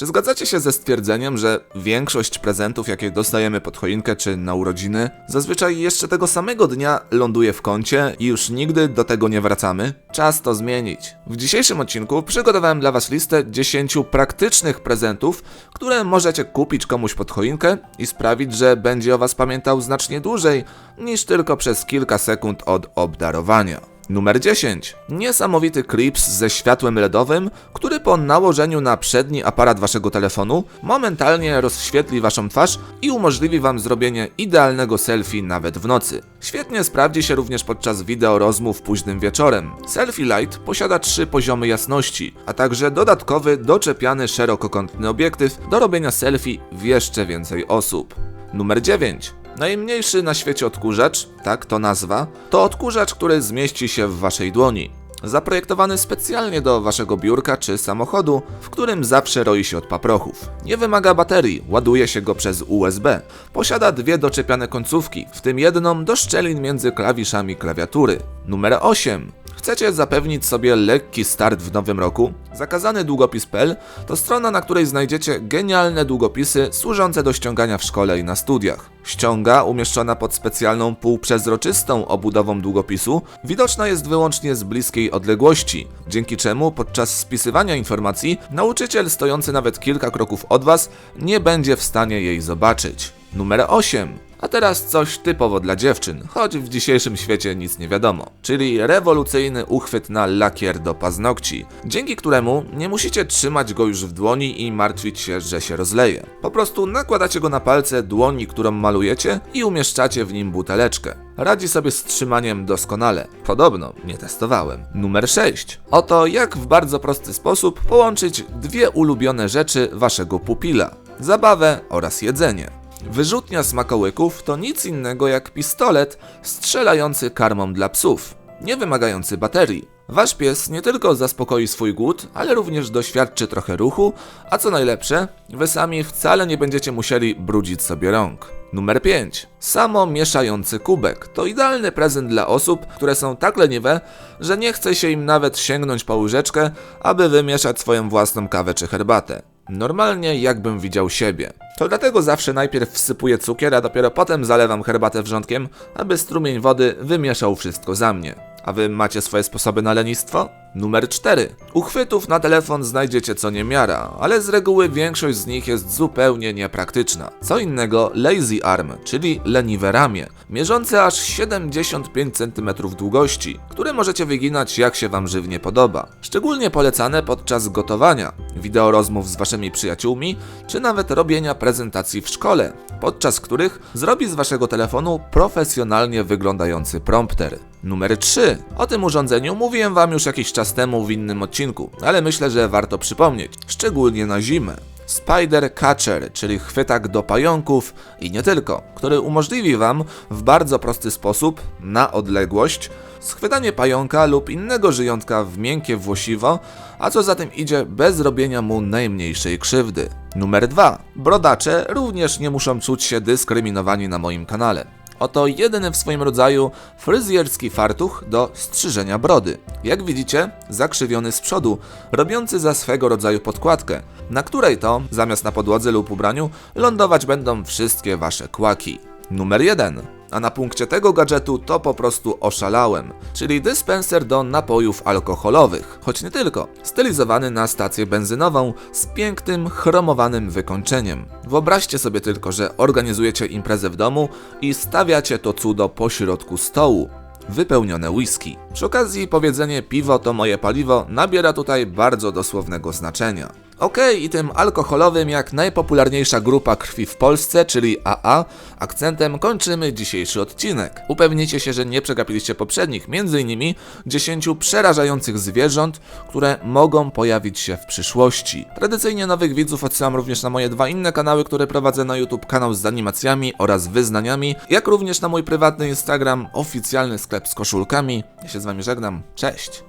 Czy zgadzacie się ze stwierdzeniem, że większość prezentów, jakie dostajemy pod choinkę czy na urodziny, zazwyczaj jeszcze tego samego dnia ląduje w koncie i już nigdy do tego nie wracamy? Czas to zmienić. W dzisiejszym odcinku przygotowałem dla Was listę 10 praktycznych prezentów, które możecie kupić komuś pod choinkę i sprawić, że będzie o Was pamiętał znacznie dłużej niż tylko przez kilka sekund od obdarowania. Numer 10. Niesamowity klips ze światłem LEDowym, który po nałożeniu na przedni aparat waszego telefonu momentalnie rozświetli waszą twarz i umożliwi wam zrobienie idealnego selfie nawet w nocy. Świetnie sprawdzi się również podczas wideo rozmów późnym wieczorem. Selfie Light posiada trzy poziomy jasności, a także dodatkowy doczepiany szerokokątny obiektyw do robienia selfie w jeszcze więcej osób. Numer 9. Najmniejszy na świecie odkurzacz, tak to nazwa, to odkurzacz, który zmieści się w waszej dłoni. Zaprojektowany specjalnie do waszego biurka czy samochodu, w którym zawsze roi się od paprochów. Nie wymaga baterii, ładuje się go przez USB. Posiada dwie doczepiane końcówki, w tym jedną do szczelin między klawiszami klawiatury. Numer 8. Chcecie zapewnić sobie lekki start w nowym roku? Zakazany długopis.pl to strona, na której znajdziecie genialne długopisy służące do ściągania w szkole i na studiach. Ściąga, umieszczona pod specjalną półprzezroczystą obudową długopisu, widoczna jest wyłącznie z bliskiej odległości, dzięki czemu podczas spisywania informacji nauczyciel stojący nawet kilka kroków od Was nie będzie w stanie jej zobaczyć. Numer 8. A teraz coś typowo dla dziewczyn, choć w dzisiejszym świecie nic nie wiadomo, czyli rewolucyjny uchwyt na lakier do paznokci, dzięki któremu nie musicie trzymać go już w dłoni i martwić się, że się rozleje. Po prostu nakładacie go na palce dłoni, którą malujecie i umieszczacie w nim buteleczkę. Radzi sobie z trzymaniem doskonale. Podobno, nie testowałem. Numer 6. Oto jak w bardzo prosty sposób połączyć dwie ulubione rzeczy waszego pupila. Zabawę oraz jedzenie. Wyrzutnia smakołyków to nic innego jak pistolet strzelający karmą dla psów, nie wymagający baterii. Wasz pies nie tylko zaspokoi swój głód, ale również doświadczy trochę ruchu, a co najlepsze, wy sami wcale nie będziecie musieli brudzić sobie rąk. Numer 5. Samo mieszający kubek. To idealny prezent dla osób, które są tak leniwe, że nie chce się im nawet sięgnąć po łyżeczkę, aby wymieszać swoją własną kawę czy herbatę. Normalnie jakbym widział siebie. To dlatego zawsze najpierw wsypuję cukier, a dopiero potem zalewam herbatę wrzątkiem, aby strumień wody wymieszał wszystko za mnie. A wy macie swoje sposoby na lenistwo? Numer 4. Uchwytów na telefon znajdziecie co niemiara, ale z reguły większość z nich jest zupełnie niepraktyczna. Co innego Lazy Arm, czyli leniwe ramię, mierzące aż 75 cm długości, które możecie wyginać jak się wam żywnie podoba. Szczególnie polecane podczas gotowania, wideo rozmów z waszymi przyjaciółmi, czy nawet robienia prezentacji w szkole, podczas których zrobi z waszego telefonu profesjonalnie wyglądający prompter. Numer 3. O tym urządzeniu mówiłem wam już jakiś czas temu w innym odcinku, ale myślę, że warto przypomnieć, szczególnie na zimę. Spider Catcher, czyli chwytak do pająków i nie tylko, który umożliwi Wam w bardzo prosty sposób, na odległość, schwytanie pająka lub innego żyjątka w miękkie włosiwo, a co za tym idzie bez robienia mu najmniejszej krzywdy. Numer 2. Brodacze również nie muszą czuć się dyskryminowani na moim kanale. Oto jedyny w swoim rodzaju fryzjerski fartuch do strzyżenia brody. Jak widzicie, zakrzywiony z przodu, robiący za swego rodzaju podkładkę, na której to, zamiast na podłodze lub ubraniu, lądować będą wszystkie wasze kłaki. Numer 1. A na punkcie tego gadżetu to po prostu oszalałem, czyli dyspenser do napojów alkoholowych, choć nie tylko, stylizowany na stację benzynową z pięknym, chromowanym wykończeniem. Wyobraźcie sobie tylko, że organizujecie imprezę w domu i stawiacie to cudo po środku stołu wypełnione whisky. Przy okazji powiedzenie piwo to moje paliwo nabiera tutaj bardzo dosłownego znaczenia. Okej, i tym alkoholowym jak najpopularniejsza grupa krwi w Polsce, czyli AA, akcentem kończymy dzisiejszy odcinek. Upewnijcie się, że nie przegapiliście poprzednich, m.in. 10 przerażających zwierząt, które mogą pojawić się w przyszłości. Tradycyjnie nowych widzów odsyłam również na moje dwa inne kanały, które prowadzę na YouTube, kanał z animacjami oraz wyznaniami, jak również na mój prywatny Instagram, oficjalny sklep z koszulkami. Ja się z wami żegnam, cześć!